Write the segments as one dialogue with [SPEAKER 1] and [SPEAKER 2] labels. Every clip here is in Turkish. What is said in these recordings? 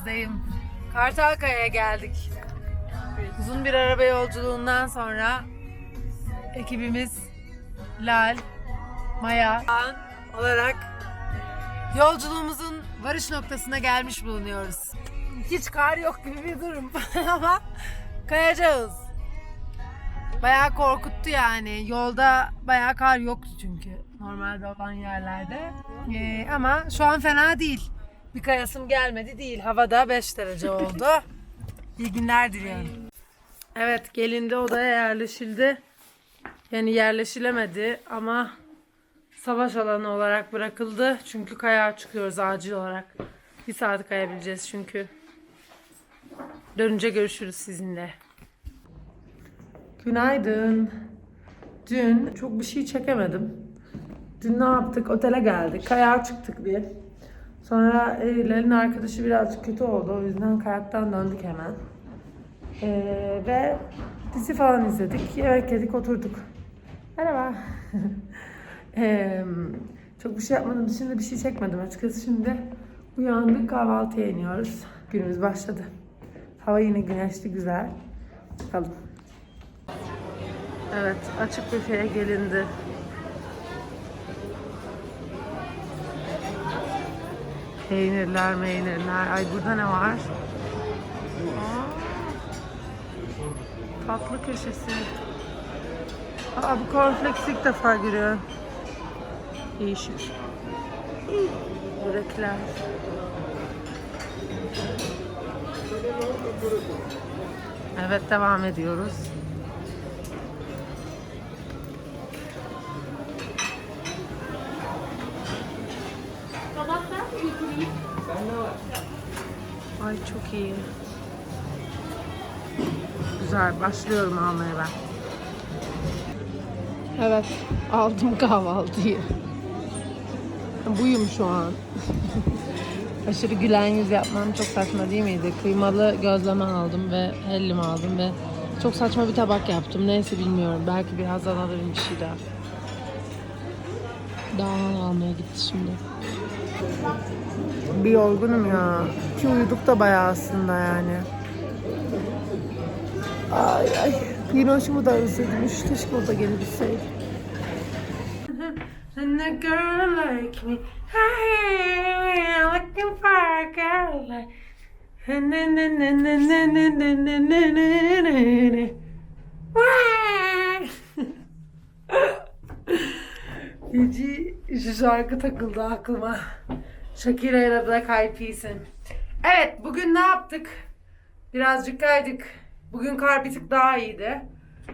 [SPEAKER 1] karşınızdayım. Kartalkaya'ya geldik. Uzun bir araba yolculuğundan sonra ekibimiz Lal, Maya An olarak yolculuğumuzun varış noktasına gelmiş bulunuyoruz. Hiç kar yok gibi bir durum ama kayacağız. Bayağı korkuttu yani. Yolda bayağı kar yoktu çünkü normalde olan yerlerde. Ee, ama şu an fena değil. Bir kayasım gelmedi değil. Havada 5 derece oldu. İyi günler diliyorum. Evet gelin de odaya yerleşildi. Yani yerleşilemedi ama savaş alanı olarak bırakıldı. Çünkü kayağa çıkıyoruz acil olarak. Bir saat kayabileceğiz çünkü. Dönünce görüşürüz sizinle. Günaydın. Dün çok bir şey çekemedim. Dün ne yaptık? Otele geldik. Kayağa çıktık bir. Sonra Eylül'ün arkadaşı birazcık kötü oldu. O yüzden kayaktan döndük hemen. Ee, ve dizi falan izledik. Yemek yedik, oturduk. Merhaba. Ee, çok bir şey yapmadım. Dışında bir şey çekmedim açıkçası. Şimdi uyandık, kahvaltıya iniyoruz. Günümüz başladı. Hava yine güneşli, güzel. Bakalım. Evet, açık büfeye gelindi. Peynirler, meynirler. Ay burada ne var? Aa, tatlı köşesi. Aa bu cornflakes ilk defa görüyorum. Değişik. Börekler. Evet devam ediyoruz. Ay çok iyi. Güzel. Başlıyorum almaya ben. Evet. Aldım kahvaltıyı. Buyum şu an. Aşırı gülen yüz yapmam çok saçma değil miydi? Kıymalı gözleme aldım ve hellim aldım ve çok saçma bir tabak yaptım. Neyse bilmiyorum. Belki birazdan alırım bir şey daha. Daha almaya gitti şimdi. Bir yorgunum ya. Ki uyuduk da bayağı aslında yani. Ay ay. Yinoş'umu da özledim. Keşke o da gelebilseydi. And a girl like me, I'm looking for a girl like. Gece şu şarkı takıldı aklıma. Shakira ile Black Eyed Peas'in. Evet bugün ne yaptık? Birazcık kaydık. Bugün kar bir tık daha iyiydi.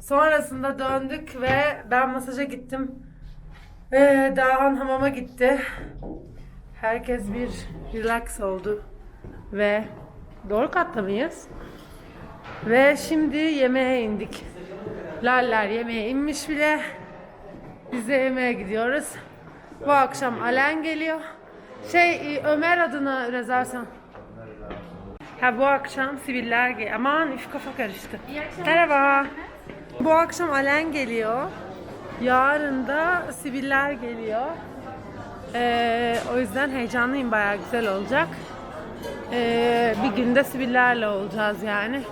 [SPEAKER 1] Sonrasında döndük ve ben masaja gittim. Ee, Dağhan hamama gitti. Herkes bir relax oldu. Ve doğru katta mıyız? Ve şimdi yemeğe indik. Laller yemeğe inmiş bile. Biz de yemeğe gidiyoruz. Bu akşam Alen geliyor. Şey e, Ömer adına rezervasyon. Ha bu akşam siviller geliyor. Aman üf kafa karıştı. Merhaba. Bu akşam Alen geliyor. Yarın da siviller geliyor. Ee, o yüzden heyecanlıyım bayağı güzel olacak. Ee, bir günde sivillerle olacağız yani.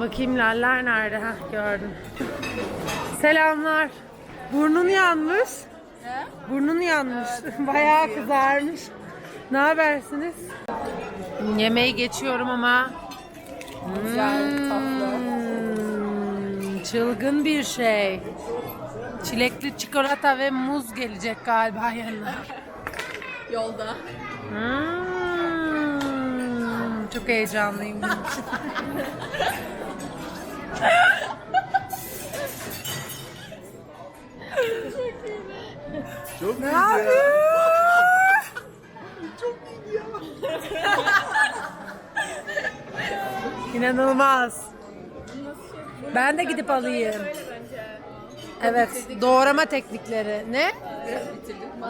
[SPEAKER 1] Bakayım laller nerede? Heh gördüm. Selamlar. Burnun yanmış. Burnun yanmış. Bayağı kızarmış. Ne habersiniz? Yemeği geçiyorum ama Hmm, çılgın bir şey. Çilekli çikolata ve muz gelecek galiba yanına.
[SPEAKER 2] Yolda.
[SPEAKER 1] Hmm, çok heyecanlıyım bunun için. Ne
[SPEAKER 3] iyi
[SPEAKER 1] yapıyor?
[SPEAKER 3] ya. Çok iyi ya.
[SPEAKER 1] İnanılmaz. Ben de gidip alayım. Evet, doğrama teknikleri. Ne?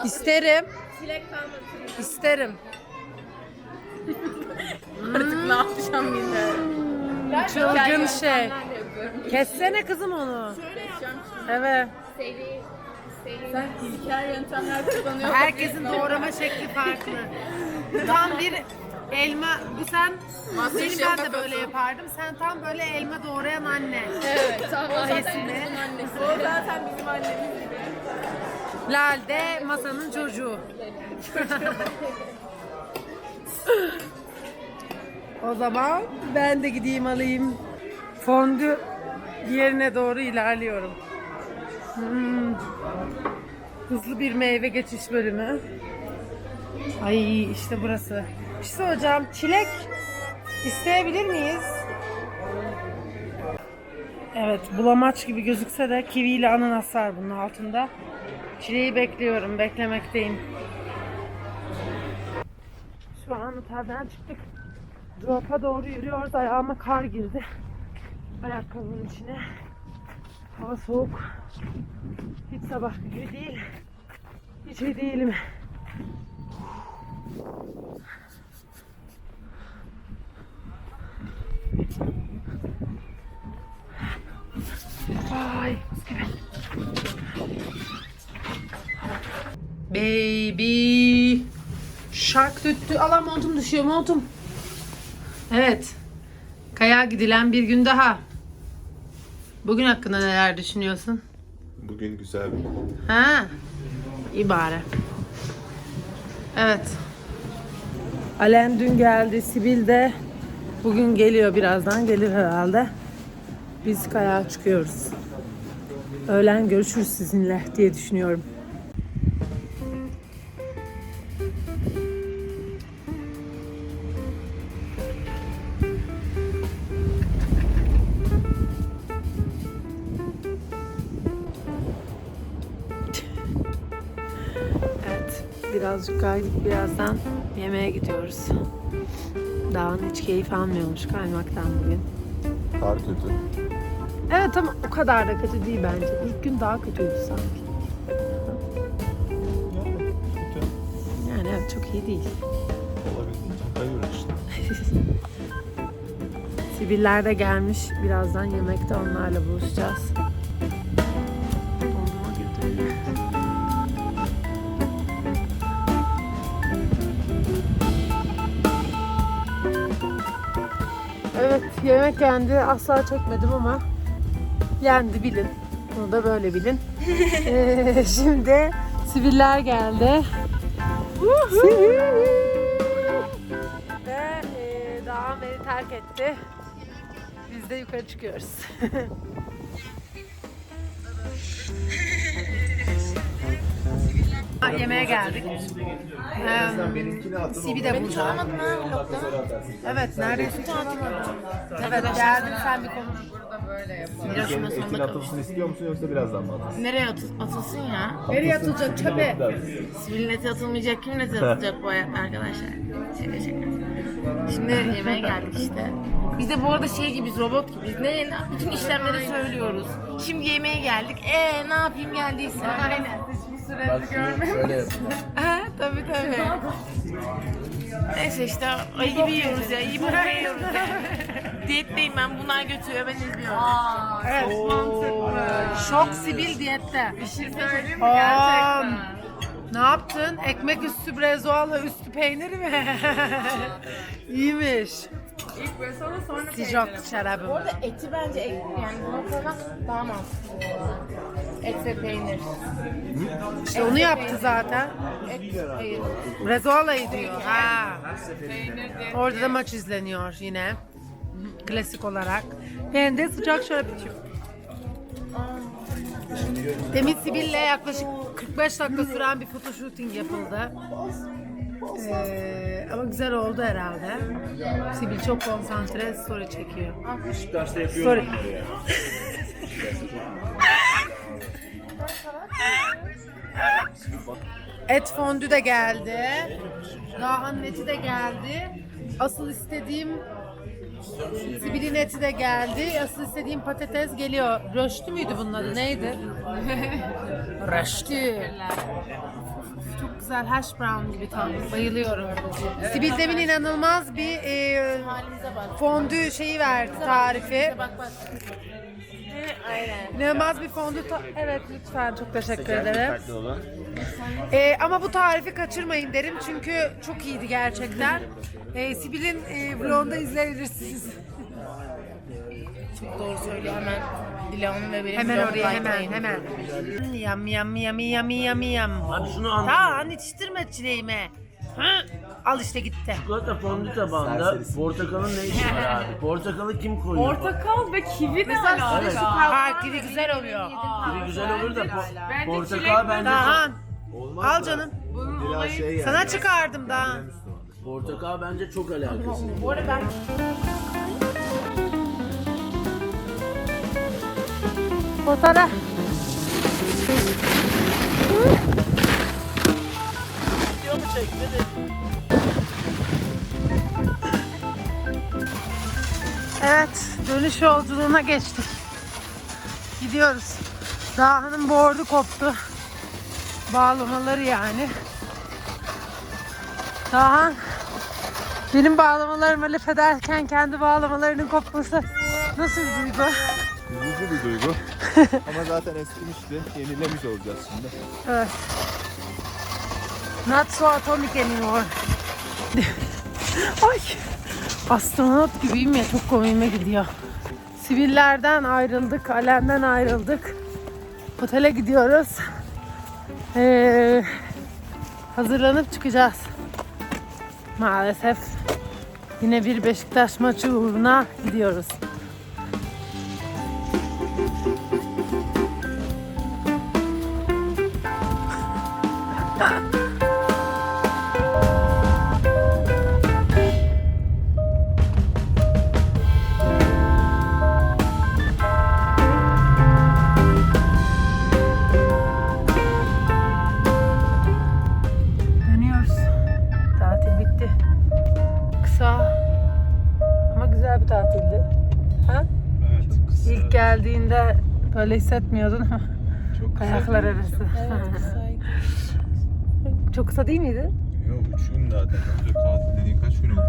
[SPEAKER 1] İsterim.
[SPEAKER 2] Çilek kalmadı.
[SPEAKER 1] İsterim.
[SPEAKER 2] Artık ne yapacağım bilmiyorum.
[SPEAKER 1] Çılgın şey. Kessene kızım onu. Evet.
[SPEAKER 2] Seri Sen ilkel yöntemler kullanıyorsun.
[SPEAKER 1] Herkesin doğrama şekli farklı. Tam bir elma, bu sen, seni ben de böyle yapardım. Sen tam böyle elma doğrayan anne.
[SPEAKER 2] Evet, tamam. O zaten
[SPEAKER 1] Kesinlikle.
[SPEAKER 2] bizim annesi. O zaten bizim annemiz gibi.
[SPEAKER 1] Lal de masanın çocuğu. o zaman ben de gideyim alayım. Fondü yerine doğru ilerliyorum. Hmm. Hızlı bir meyve geçiş bölümü. Ay işte burası. Bir şey soracağım. Çilek isteyebilir miyiz? Evet bulamaç gibi gözükse de kivi ile ananas var bunun altında. Çileği bekliyorum, beklemekteyim. Şu an otelden çıktık. Drop'a doğru yürüyoruz. Ayağıma kar girdi. Ayakkabının içine. Hava soğuk. Hiç sabah gibi değil. Hiç iyi değilim. Ay. Baby. Şark döttü. Allah montum düşüyor montum. Evet. Kaya gidilen bir gün daha. Bugün hakkında neler düşünüyorsun?
[SPEAKER 3] Bugün güzel bir
[SPEAKER 1] Ha? İyi bari. Evet. Alen dün geldi. Sibil de bugün geliyor birazdan. Gelir herhalde. Biz kayağa çıkıyoruz. Öğlen görüşürüz sizinle diye düşünüyorum. Kaydık. Birazdan yemeğe gidiyoruz. Dağın hiç keyif almıyormuş kaymaktan bugün.
[SPEAKER 3] kar kötü.
[SPEAKER 1] Evet ama o kadar da kötü değil bence. İlk gün daha kötüydü sanki. Yani evet çok iyi değil.
[SPEAKER 3] Olabildiğince kayıyor işte.
[SPEAKER 1] Sibiller de gelmiş. Birazdan yemekte onlarla buluşacağız. Yemek yendi. Asla çekmedim ama yendi bilin. Bunu da böyle bilin. Ee, şimdi siviller geldi. Sivil. Ve e, Dağın beni terk etti. Biz de yukarı çıkıyoruz. Yemeğe geldik. Ee, Sibi de burada. Evet, neredeyse çalamadım. Evet, geldim sen bir konuş.
[SPEAKER 3] Senin etin atılsın istiyor musun yoksa birazdan mı atırsın?
[SPEAKER 2] Nereye atıl- atılsın ya?
[SPEAKER 1] Nereye atılacak çöpe?
[SPEAKER 2] Sivil neti atılmayacak, kim neti atılacak bu hayatta arkadaşlar? Şaka şaka. Şimdi yemeğe geldik işte. Biz de bu arada şey gibiyiz, robot gibiyiz. Ne, ne bütün işlemleri söylüyoruz. Şimdi yemeğe geldik. Ee ne yapayım geldiyse. Aynen. Hiçbir süreci görmedim. Ha tabii tabii. Neyse işte ayı gibi yiyoruz ya. iyi bana yiyoruz. Diyetteyim ben. Bunlar götürüyor. Ben izliyorum.
[SPEAKER 1] Evet. Şok Sibil diyette.
[SPEAKER 2] Bir şey söyleyeyim
[SPEAKER 1] Aa, Ne yaptın? Ekmek üstü brezoğla üstü peynir mi? İyiymiş.
[SPEAKER 2] İlk böyle sonra sonra
[SPEAKER 1] Sıcak şarabım.
[SPEAKER 2] Bu arada eti bence et, yani buna koymak daha mantıklı. Et ve peynir.
[SPEAKER 1] İşte onu yaptı zaten.
[SPEAKER 2] Et, hayır.
[SPEAKER 1] Brezoğla'yı diyor. Ha. Orada da maç izleniyor yine. Klasik olarak. Ben de sıcak şarap içiyorum. Demin Sibel'le yaklaşık 45 dakika süren bir fotoshooting yapıldı. Ee, ama güzel oldu herhalde. Sibil çok konsantre story çekiyor. Story. Et fondü de geldi. Dağın eti de geldi. Asıl istediğim Sibil'in eti de geldi. Asıl istediğim patates geliyor. Röştü müydü bunun adı? Neydi? Röştü. Çok güzel hash brown gibi tam. Bayılıyorum. Sibil demin inanılmaz bir e,
[SPEAKER 2] Halimize bak.
[SPEAKER 1] fondü şeyi verdi tarifi.
[SPEAKER 2] Bak bak. Aynen.
[SPEAKER 1] İnanılmaz bir fondü ta- Evet lütfen çok teşekkür ederim.
[SPEAKER 3] Dikkatli olun.
[SPEAKER 1] Ee, ama bu tarifi kaçırmayın derim çünkü çok iyiydi gerçekten. Ee, Sibel'in e, vlogunda izleyebilirsiniz.
[SPEAKER 2] Çok doğru söylüyor hemen. Dilan'ın ve benim
[SPEAKER 1] Hemen oraya hemen hemen. Yam yam yam yam yam yam.
[SPEAKER 4] Abi şunu anlat.
[SPEAKER 1] Tamam yetiştirme çileğimi. Hı? Al işte gitti.
[SPEAKER 4] Çikolata fondü tabağında portakalın ne işi var abi? Portakalı kim koyuyor?
[SPEAKER 5] Portakal ve kivi ne alaka?
[SPEAKER 1] Ha kivi güzel oluyor.
[SPEAKER 4] Biri güzel olur da po- portakal bence
[SPEAKER 1] Daha
[SPEAKER 3] Olmaz
[SPEAKER 1] al
[SPEAKER 3] da
[SPEAKER 1] canım.
[SPEAKER 3] Dila şey yani.
[SPEAKER 1] Sana çıkardım daha.
[SPEAKER 4] portakal bence çok alakası.
[SPEAKER 2] Bu arada ben
[SPEAKER 1] Fotoğraf.
[SPEAKER 4] Video mu çekti?
[SPEAKER 1] Evet, dönüş yolculuğuna geçtik. Gidiyoruz. Dağının boğordu koptu. Bağlamaları yani. Daha benim bağlamalarıma laf ederken kendi bağlamalarının kopması nasıl bir duygu?
[SPEAKER 3] Üzücü bir duygu. Ama zaten eskimişti. Yenilemiş olacağız şimdi.
[SPEAKER 1] Evet. Not so atomic anymore. Ay. Astronot gibiyim ya çok komiğime gidiyor. Sivillerden ayrıldık, Alem'den ayrıldık. Otele gidiyoruz. Ee, hazırlanıp çıkacağız. Maalesef yine bir Beşiktaş maçı uğruna gidiyoruz. Böyle hissetmiyordun ama
[SPEAKER 3] Çok
[SPEAKER 1] ayaklar arası. Çok kısa değil miydi?
[SPEAKER 3] Yok 3 gün zaten. Önce tatil dediğin kaç gün olur?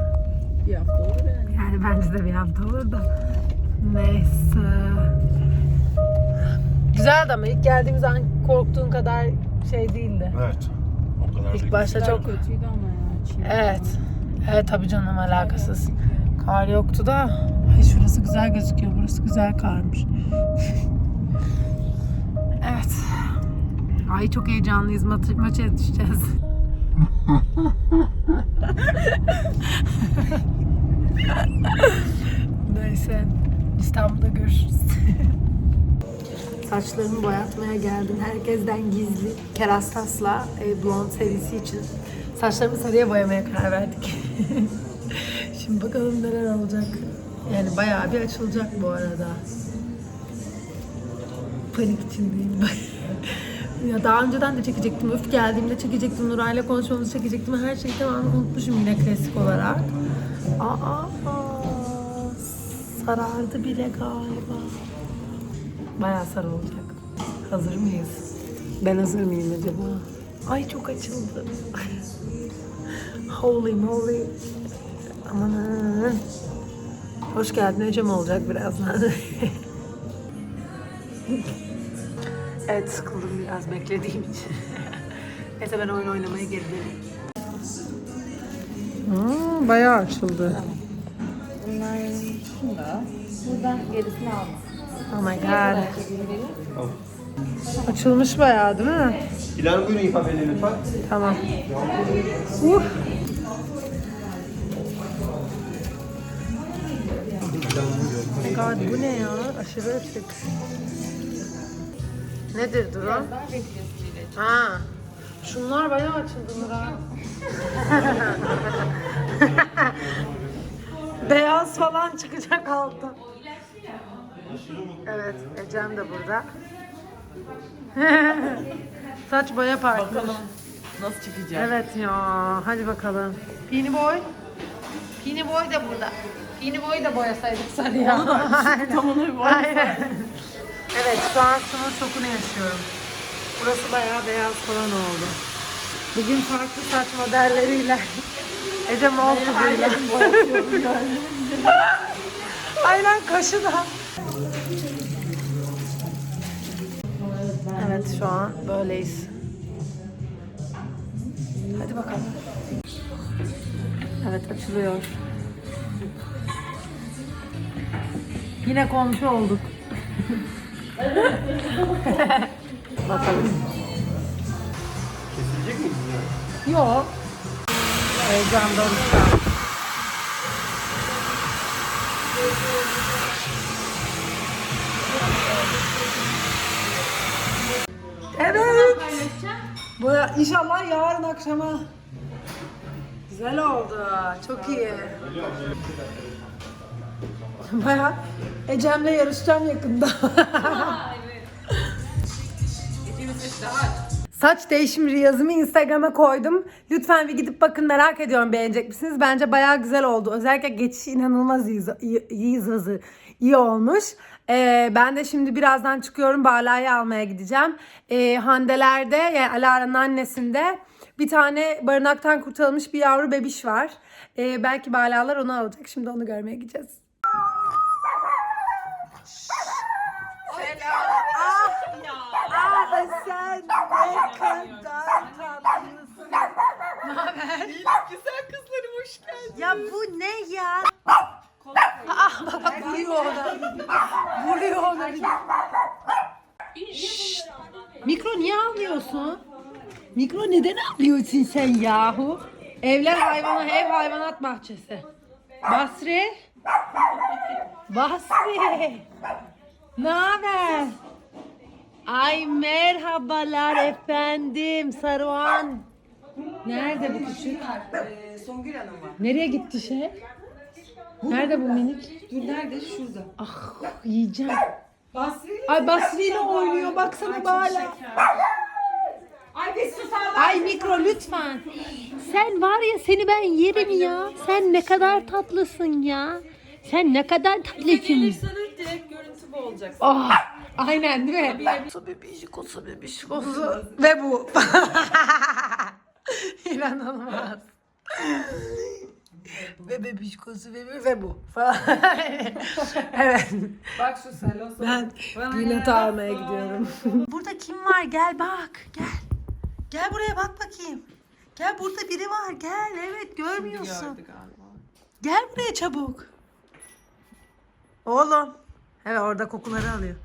[SPEAKER 1] Yani bence de bir hafta olur da. Neyse. Güzeldi ama ilk geldiğimiz an korktuğun kadar şey değildi.
[SPEAKER 3] Evet. O kadar
[SPEAKER 1] İlk başta çok
[SPEAKER 5] Kötüydü ama ya. Çin.
[SPEAKER 1] Evet. Evet tabii canım alakasız. Kar yoktu da. Ay şurası güzel gözüküyor. Burası güzel karmış. Ay çok heyecanlıyız. Ma- maça yetişeceğiz. Neyse. İstanbul'da görüşürüz. Saçlarımı boyatmaya geldim. Herkesten gizli. Kerastas'la e, Blond serisi için saçlarımı sarıya boyamaya karar verdik. Şimdi bakalım neler olacak. Yani bayağı bir açılacak bu arada. Panik içindeyim. ya daha önceden de çekecektim. Öf geldiğimde çekecektim. Nuray'la konuşmamızı çekecektim. Her şeyi tamamen unutmuşum yine klasik olarak. Aa, sarardı bile galiba. Bayağı sarı olacak. Hazır mıyız? Ben hazır mıyım acaba? Ay çok açıldı. holy moly. Amanın. Hoş geldin hocam olacak birazdan. evet sıkıldım biraz beklediğim için. Neyse ben oyun oynamaya geri döneyim. Hmm, bayağı açıldı.
[SPEAKER 5] Bunlar şunda. Buradan gerisini aldım.
[SPEAKER 1] Oh my god. Açılmış bayağı değil mi?
[SPEAKER 3] İlan buyurun ifadeni lütfen.
[SPEAKER 1] Tamam. Uh. Oh my god bu ne ya? Aşırı açık. Nedir durum? Ha. Şunlar bayağı açıldı Nurhan. Beyaz falan çıkacak altın. Evet, Ecem de burada. Saç boya partisi.
[SPEAKER 5] Nasıl çıkacak?
[SPEAKER 1] Evet ya, hadi bakalım. Pini Boy. Pini Boy da burada. Pini Boy'u da boyasaydık sarıya.
[SPEAKER 5] Tam onu bir
[SPEAKER 1] Aynen. Evet, şu an sınır şokunu yaşıyorum. Burası bayağı beyaz falan oldu. Bugün farklı saç modelleriyle Ece Maltı'yla. Aynen kaşı da. Evet şu an böyleyiz. Hadi bakalım. Evet açılıyor. Yine komşu olduk. bakalım.
[SPEAKER 3] Kesilecek mi?
[SPEAKER 1] Yok. Heyecandan uçtan. Evet. Bu inşallah yarın akşama. Güzel oldu. Çok iyi. Baya Ecem'le yarışacağım yakında. Saç değişim riyazımı Instagram'a koydum. Lütfen bir gidip bakın merak ediyorum beğenecek misiniz? Bence bayağı güzel oldu. Özellikle geçişi inanılmaz iyi, iyi, iyi hızı iyi olmuş. Ee, ben de şimdi birazdan çıkıyorum. Bala'yı almaya gideceğim. Ee, Handeler'de yani Alara'nın annesinde bir tane barınaktan kurtarılmış bir yavru bebiş var. Ee, belki Bala'lar onu alacak. Şimdi onu görmeye gideceğiz. Haber? Güzel kızlarım hoş geldin. Ya bu ne ya? Ah bak bak vuruyor ona. Vuruyor ona. Şşt. Mikro niye ağlıyorsun? Mikro neden ağlıyorsun sen yahu? Evler hayvana ev hayvanat bahçesi. Basri. Basri. Ne haber? Ay merhabalar efendim Saruhan. Nerede bu küçük?
[SPEAKER 5] Songül Hanım var.
[SPEAKER 1] Nereye gitti şey? Nerede bu minik?
[SPEAKER 5] Dur nerede? Şurada.
[SPEAKER 1] Ah yiyeceğim.
[SPEAKER 5] Basri.
[SPEAKER 1] Ay Basri ile oynuyor baksana bala.
[SPEAKER 5] Ay bir sus
[SPEAKER 1] Ay mikro lütfen. Sen var ya seni ben yerim ya. Sen ne kadar tatlısın ya. Sen ne kadar tatlısın.
[SPEAKER 5] Gelirsanız direkt görüntü bu olacak.
[SPEAKER 1] Oh, aynen değil mi? Kosu bebişkosu bebişkosu ve bu. İnanılmaz. ve bebişkosu ve, ve bu falan. evet.
[SPEAKER 5] Bak şu salosu.
[SPEAKER 1] Ben bilet almaya gidiyorum. Burada kim var? Gel bak. Gel. Gel buraya bak bakayım. Gel burada biri var. Gel. Evet görmüyorsun.
[SPEAKER 5] galiba.
[SPEAKER 1] Gel buraya çabuk. Oğlum. Evet orada kokuları alıyor.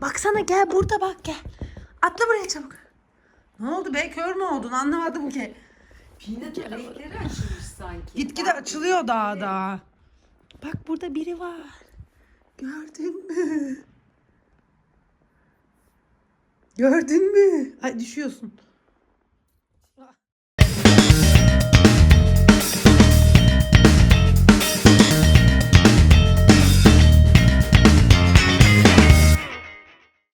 [SPEAKER 1] Baksana gel burada bak gel. Atla buraya çabuk. Ne oldu be kör mü oldun anlamadım ki.
[SPEAKER 5] Peanut renkleri açılmış sanki.
[SPEAKER 1] Gitgide açılıyor daha daha. Bak burada biri var. Gördün mü? Gördün mü? Ay düşüyorsun.